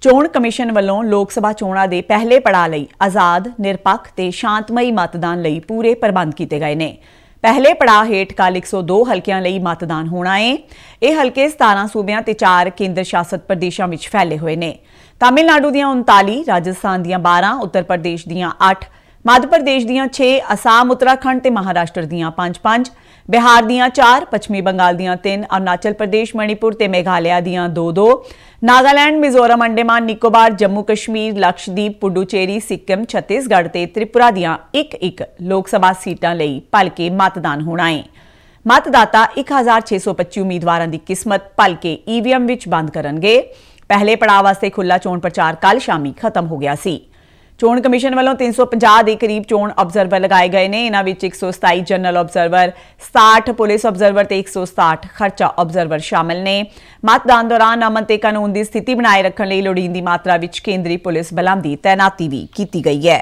ਚੋਣ ਕਮਿਸ਼ਨ ਵੱਲੋਂ ਲੋਕ ਸਭਾ ਚੋਣਾਂ ਦੇ ਪਹਿਲੇ ਪੜਾਅ ਲਈ ਆਜ਼ਾਦ, ਨਿਰਪੱਖ ਤੇ ਸ਼ਾਂਤਮਈ ਮਤਦਾਨ ਲਈ ਪੂਰੇ ਪ੍ਰਬੰਧ ਕੀਤੇ ਗਏ ਨੇ। ਪਹਿਲੇ ਪੜਾਅ ਹੇਠ ਕੱਲ 102 ਹਲਕਿਆਂ ਲਈ ਮਤਦਾਨ ਹੋਣਾ ਹੈ। ਇਹ ਹਲਕੇ 17 ਸੂਬਿਆਂ ਤੇ 4 ਕੇਂਦਰ ਸ਼ਾਸਤ ਪ੍ਰਦੇਸ਼ਾਂ ਵਿੱਚ ਫੈਲੇ ਹੋਏ ਨੇ। ਤਾਮਿਲਨਾਡੂ ਦੀਆਂ 39, ਰਾਜਸਥਾਨ ਦੀਆਂ 12, ਉੱਤਰ ਪ੍ਰਦੇਸ਼ ਦੀਆਂ 8, ਮੱਧ ਪ੍ਰਦੇਸ਼ ਦੀਆਂ 6, ਅਸਾਮ, ਉੱਤਰਾਖੰਡ ਤੇ ਮਹਾਰਾਸ਼ਟਰ ਦੀਆਂ 5-5, ਬਿਹਾਰ ਦੀਆਂ 4, ਪੱਛਮੀ ਬੰਗਾਲ ਦੀਆਂ 3, ਅਰੁਣਾਚਲ ਪ੍ਰਦੇਸ਼, ਮਣੀਪੁਰ ਤੇ ਮੇਘਾਲਿਆ ਦੀਆਂ 2-2, ਨਾਗਾਲੈਂਡ, ਮਿਜ਼ੋਰਮ, ਅੰਡੇਮਾਨ, ਨਿਕੋਬਾਰ, ਜੰਮੂ ਕਸ਼ਮੀਰ, ਲਕਸ਼ਦੀਪ, ਪੁਡੂਚੇਰੀ, ਸਿੱਕਮ, ਛੱਤੀਸਗੜ੍ਹ ਤੇ ਤ੍ਰਿਪੁਰਾ ਦੀਆਂ 1-1 ਲੋਕ ਸਭਾ ਸੀਟਾਂ ਲਈ ਭਲਕੇ ਮਤਦਾਨ ਹੋਣਾ ਹੈ। ਮਤਦਾਤਾ 1625 ਉਮੀਦਵਾਰਾਂ ਦੀ ਕਿਸਮਤ ਭਲਕੇ ਈਵੀਐਮ ਵਿੱਚ ਬੰਦ ਕਰਨਗੇ। ਪਹਿਲੇ ਪੜਾਅ ਵਾਸਤੇ ਖੁੱਲਾ ਚੋਣ ਪ੍ਰਚਾਰ ਕੱਲ ਸ਼ਾਮੀ ਖਤਮ ਹੋ ਗਿਆ ਸੀ। ਚੋਣ ਕਮਿਸ਼ਨ ਵੱਲੋਂ 350 ਦੇ ਕਰੀਬ ਚੋਣ ਆਬਜ਼ਰਵਰ ਲਗਾਏ ਗਏ ਨੇ। ਇਹਨਾਂ ਵਿੱਚ 127 ਜਨਰਲ ਆਬਜ਼ਰਵਰ 67 ਪੁਲਿਸ ਅਬਜ਼ਰਵਰ ਤੇ 167 ਖਰਚਾ ਆਬਜ਼ਰਵਰ ਸ਼ਾਮਲ ਨੇ। ਮਤਦਾਨ ਦੌਰਾਨ ਅਮਨ ਤੇ ਕਾਨੂੰਨ ਦੀ ਸਥਿਤੀ ਬਣਾਏ ਰੱਖਣ ਲਈ ਲੋੜੀਂਦੀ ਮਾਤਰਾ ਵਿੱਚ ਕੇਂਦਰੀ ਪੁਲਿਸ ਬਲਾਂ ਦੀ ਤਾਇਨਾਤੀ ਵੀ ਕੀਤੀ ਗਈ ਹੈ।